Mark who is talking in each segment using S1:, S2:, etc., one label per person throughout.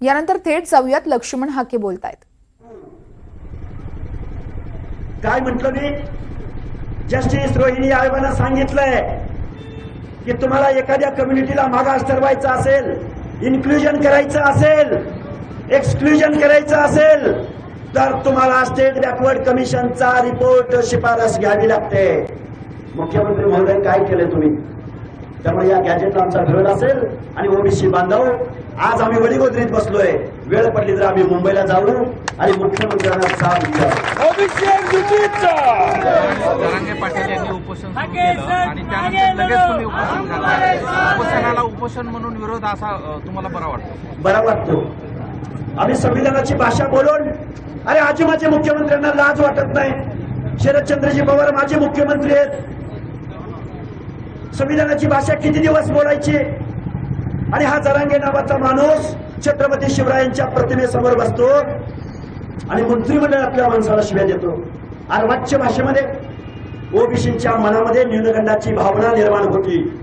S1: यानंतर थेट जाऊयात लक्ष्मण हाके बोलतायत.
S2: काय म्हटलं मी? जस्टिस रोहिणी आयोगानं सांगितलंय की तुम्हाला एखाद्या कम्युनिटीला मागास ठरवायचं असेल इन्क्लुजन करायचं असेल एक्सक्लुजन करायचं असेल तर तुम्हाला स्टेट बॅकवर्ड कमिशनचा रिपोर्ट शिफारस घ्यावी लागते. मुख्यमंत्री महोदय काय केले तुम्ही? त्यामुळे या गॅजेटला आमचा विरोध असेल आणि ओबीसी बांधव आज आम्ही वडीगोदरीत बसलोय. वेळ पडली तर आम्ही मुंबईला जाऊ आणि मुख्यमंत्र्यांना साथ द्या
S3: जरांगे पाटील यांनी उपोषण आणि त्यानंतर लगेच तुम्ही उपोषण उपोषणाला उपोषण म्हणून विरोध असा तुम्हाला बरा वाटतो?
S2: बरा वाटतो. आम्ही संविधानाची भाषा बोलून अरे आजी माझे मुख्यमंत्र्यांना लाज वाटत नाही. शरदचंद्रजी पवार माझे मुख्यमंत्री आहेत. संविधानाची भाषा किती दिवस बोलायची? आणि हा जरांगे नावाचा माणूस छत्रपती शिवरायांच्या प्रतिमेसमोर बसतो. आणि मंत्रिमंडळ आपल्या माणसाला शिव्या देतो. अर्वाच्य भाषेमध्ये ओबीसीच्या मनामध्ये न्यूनगंडाची भावना निर्माण होती.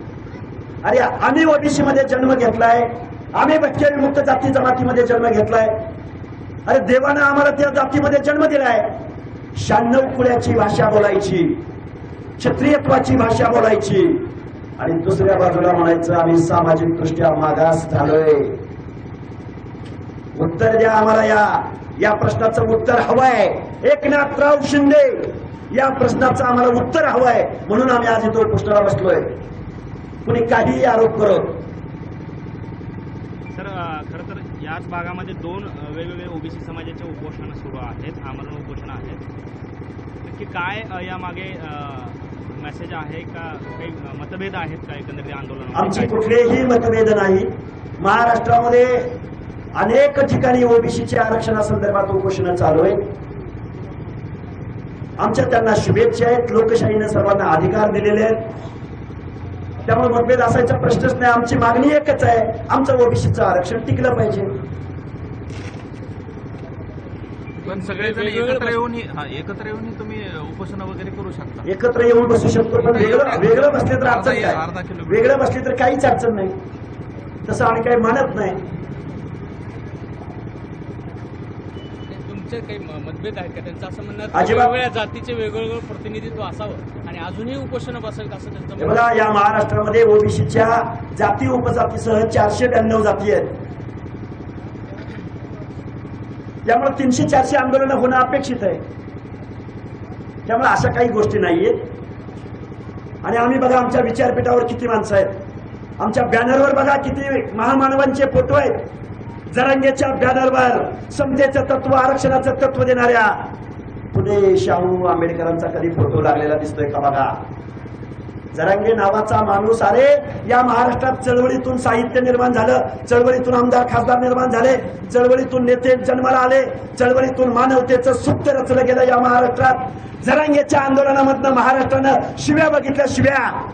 S2: अरे आम्ही ओबीसी मध्ये जन्म घेतलाय. आम्ही भटके विमुक्त जाती जमातीमध्ये जन्म घेतलाय. अरे देवानं आम्हाला त्या जातीमध्ये जन्म दिलाय. शहाण्णव कुळ्याची भाषा बोलायची. क्षत्रियत्वाची भाषा बोलायची. आणि दुसऱ्या बाजूला म्हणायचं आम्ही सामाजिक दृष्ट्या मागास झालोय. उत्तर द्या आम्हाला या या प्रश्नाचं उत्तर हवंय. एकनाथराव शिंदे या प्रश्नाचं आम्हाला उत्तर हवंय. म्हणून आम्ही आज इथं उपोषणाला बसलोय. कुणी काहीही आरोप करत.
S4: सर खर तर याच भागामध्ये दोन वेगवेगळे ओबीसी समाजाचे उपोषण सुरू आहेत आमरण उपोषण आहेत. नक्की काय या यामागे मेसेज आहे का? काही मतभेद आहेत का एकंदरीत
S2: आमची
S4: आंदोलन
S2: कुठलेही मतभेद नाही. महाराष्ट्रामध्ये अनेक ठिकाणी ओबीसीच्या आरक्षणासंदर्भात उपोषण चालू आहे आमच्या त्यांना शुभेच्छा आहेत. लोकशाहीने सर्वांना अधिकार दिलेले आहेत. त्यामुळे मतभेद असायचा प्रश्नच नाही. आमची मागणी एकच आहे. आमचं ओबीसीचं आरक्षण टिकलं पाहिजे.
S3: पण सगळेजण एकत्र येऊन हा, एकत्र येऊन तुम्ही उपोषण वगैरे करू शकता.
S2: एकत्र येऊन बसू शकतो पण वेगळं वेगळं बसले तर अडचण काय. वेगळं बसले तर काहीच अडचण नाही. तसं आम्ही काही मानत नाही.
S5: तुमचे काही मतभेद आहेत का? त्यांचं असं म्हणणं आहे की
S2: अजिबात.
S5: वेगवेगळ्या जातीचे वेगवेगळं प्रतिनिधित्व असावं आणि अजूनही उपोषण बसेल असं त्यांचं
S2: हे
S5: म्हणणं
S2: बघा या महाराष्ट्रामध्ये ओबीसीच्या जाती उपजातीसह चारशे ब्याण्णव जाती आहेत. त्यामुळे तीनशे चारशे आंदोलनं होणं अपेक्षित आहे. त्यामुळे अशा काही गोष्टी नाहीयेत आणि आम्ही बघा आमच्या विचारपीठावर किती माणसं आहेत. आमच्या बॅनरवर बघा किती महामानवांचे फोटो आहेत. जरांगेच्या बॅनरवर समतेचं तत्व आरक्षणाचं तत्व देणाऱ्या पुणे शाहू आंबेडकरांचा कधी फोटो लागलेला दिसतोय का बघा? जरांगे नावाचा माणूस अरे या महाराष्ट्रात चळवळीतून साहित्य निर्माण झालं. चळवळीतून आमदार खासदार निर्माण झाले. चळवळीतून नेते जन्माला आले. चळवळीतून मानवतेचं सुप्त रचलं गेलं या महाराष्ट्रात. जरांगेच्या आंदोलनामधनं महाराष्ट्रानं शिव्या बघितल्या शिव्या.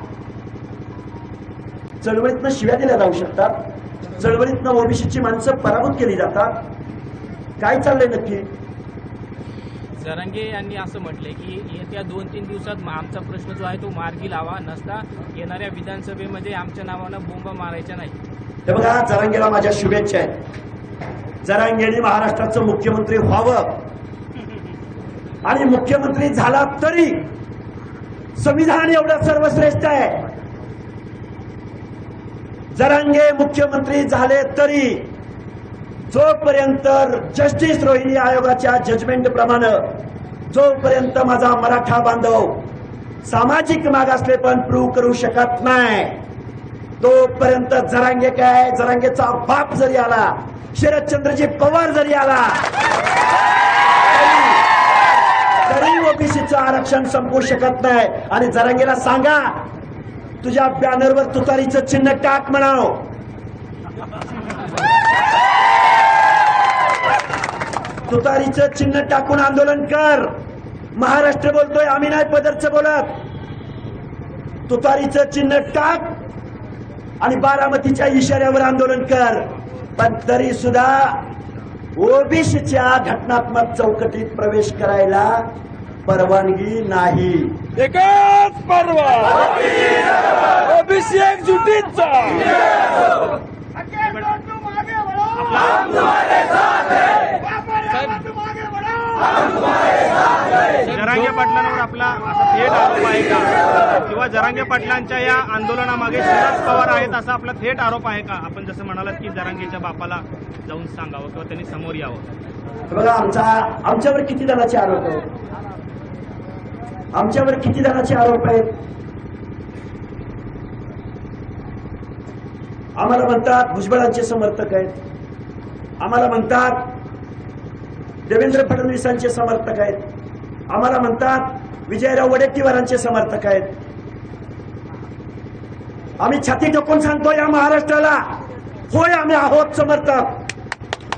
S2: चळवळीतनं शिव्या दिल्या जाऊ शकतात. चळवळीतनं ओबीसीची माणसं पराभूत केली जातात. काय चाललंय नक्की?
S5: जरांगे यांनी असं म्हटलंय की येत्या दोन तीन दिवसात आमचा प्रश्न जो आहे तो मार्गी लावा नसता येणाऱ्या विधानसभेमध्ये आमच्या नावानं बोंबा मारायच्या नाही.
S2: हे बघा जरांगेला माझ्या शुभेच्छा आहेत. जरांगेने महाराष्ट्राचं मुख्यमंत्री व्हावं. आणि मुख्यमंत्री झाला तरी संविधान एवढं सर्वश्रेष्ठ आहे. जरांगे मुख्यमंत्री झाले तरी जोपर्यंत जस्टिस रोहिणी आयोगाच्या जजमेंट प्रमाणे जोपर्यंत माझा मराठा बांधव सामाजिक मागासले पण प्रूव्ह करू शकत नाही तोपर्यंत जरांगे काय? जरांगेचा बाप जरी आला शरदचंद्रजी पवार जरी आला तरी- ओबीसीचं आरक्षण संपवू शकत नाही. आणि जरांगेला सांगा तुझ्या बॅनरवर तुतारीचं चिन्ह टाक म्हणाव. तुतारीचं चिन्ह टाकून आंदोलन कर. महाराष्ट्र बोलतोय आम्ही नाही पदरचं बोलत. तुतारीचं चिन्ह टाक आणि बारामतीच्या इशाऱ्यावर आंदोलन कर. पण तरी सुद्धा ओबीसीच्या घटनात्मक चौकटीत प्रवेश करायला परवानगी नाही.
S6: एकच पर्व. ओबीसी एकजुटीचा
S4: आपला जरांगे पाटलांवर आपला असा थेट आरोप आहे का? किंवा जरांगे पाटलांच्या या आंदोलनामागे शरद पवार आहेत असा आपला थेट आरोप आहे का? आपण जसं म्हणालात की जरांगेच्या बापाला जाऊन सांगावं किंवा त्यांनी समोर यावं.
S2: बघा आमचा आमच्यावर किती जणांचे आरोप आहेत? आमच्यावर किती जणांचे आरोप आहेत? आम्हाला म्हणतात भुजबळांचे समर्थक आहेत. आम्हाला म्हणतात देवेंद्र फडणवीसांचे समर्थक आहेत. आम्हाला म्हणतात विजयराव वडेट्टीवारांचे समर्थक आहेत. आम्ही छाती ठोकून सांगतो या महाराष्ट्राला. होय आम्ही आहोत समर्थक.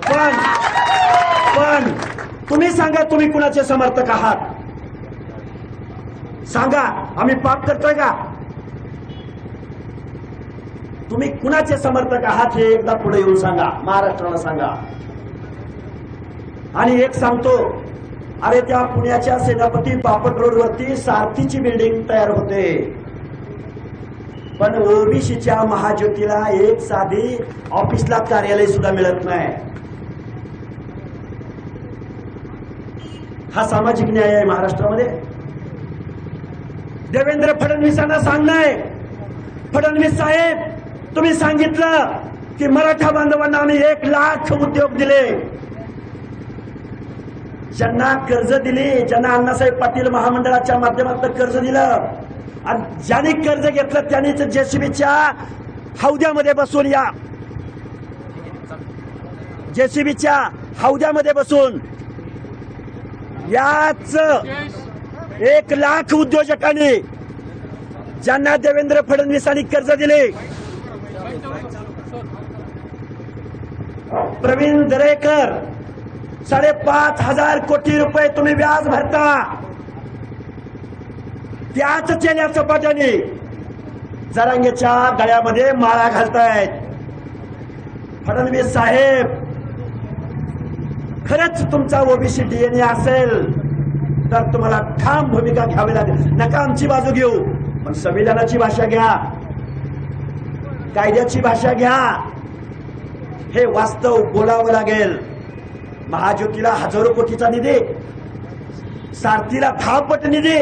S2: पण पण तुम्ही सांगा तुम्ही कुणाचे समर्थक आहात? सांगा आम्ही पाप करतोय का? तुम्ही कुणाचे समर्थक आहात हे एकदा पुढे येऊन सांगा महाराष्ट्राला सांगा. आणि एक सांगतो अरे त्या पुण्याच्या सेनापती बापट रोड वरती सारथीची बिल्डिंग तयार होते. पण ओबीसीच्या महाज्योतीला एक साधी ऑफिसला कार्यालय सुद्धा मिळत नाही. हा सामाजिक न्याय आहे महाराष्ट्रामध्ये. देवेंद्र फडणवीसांना सांगणं आहे. फडणवीस साहेब तुम्ही सांगितलं की मराठा बांधवांना आम्ही एक लाख उद्योग दिले. ज्यांना कर्ज दिली ज्यांना अण्णासाहेब पाटील महामंडळाच्या माध्यमातून कर्ज दिलं आणि ज्यांनी कर्ज घेतलं त्यांनीच जेसीबीच्या हौद्यामध्ये बसून या. जेसीबीच्या हौद्यामध्ये बसून. याच एक लाख उद्योजकांनी ज्यांना देवेंद्र फडणवीसांनी कर्ज दिले. प्रवीण दरेकर साडेपाच हजार कोटी रुपये तुम्ही व्याज भरता. त्याच चेल्या चपाट्याने जरांगेच्या गळ्यामध्ये माळा घालतायत. फडणवीस साहेब खरंच तुमचा ओबीसी डीएनए असेल तर तुम्हाला ठाम भूमिका घ्यावी लागेल. नका आमची बाजू घेऊ. पण संविधानाची भाषा घ्या. कायद्याची भाषा घ्या. हे वास्तव बोलावं लागेल. महाज्योतीला हजारो कोटीचा निधी सारथीला दहा पट निधी.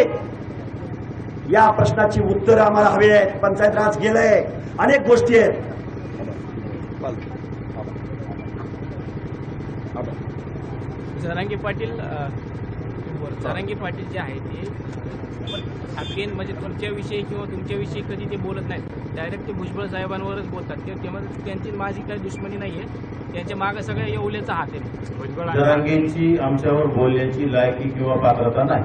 S2: या प्रश्नाची उत्तर आम्हाला हवी आहेत. पंचायत राज गेलंय. अनेक गोष्टी आहेत.
S5: जरांगे पाटील अ, पाटील जे आहे ते अगेन म्हणजे तुमच्याविषयी किंवा तुमच्याविषयी कधी ते बोलत नाहीत. डायरेक्ट ते भुजबळ साहेबांवरच बोलतात. ते तेव्हा त्यांची माझी काही दुश्मनी नाही आहे त्यांच्या मागे सगळ्या येवल्याचा हात आहे भुजबळ आणि-
S7: जरांगेंची आमच्यावर बोलण्याची लायकी किंवा पात्रता नाही.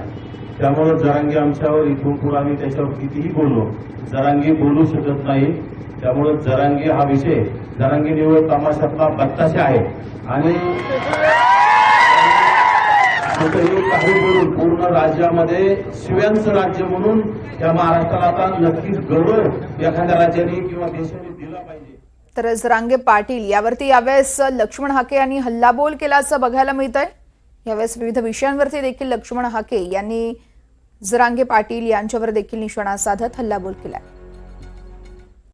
S7: त्यामुळे जरांगे आमच्यावर इथून पुढे आम्ही त्याच्यावर कितीही बोललो जरांगे बोलू शकत नाही. त्यामुळे जरांगे हा विषय जरांगे निवड तमाशातला बत्ताशे आहे. आणि कुठेही काही बोलून पूर्ण राज्यामध्ये शिव्यांचं राज्य म्हणून या महाराष्ट्राला आता नक्कीच गौरव एखाद्या राज्याने किंवा देशाने दिला पाहिजे.
S1: तर जरांगे पाटील यावरती यावेळेस लक्ष्मण हाके यांनी हल्लाबोल केल्याचं बघायला मिळत आहे यावेळेस विविध विषयांवरती देखील लक्ष्मण हाके यांनी जरांगे पाटील यांच्यावर देखील निशाणा साधत हल्लाबोल केलाय.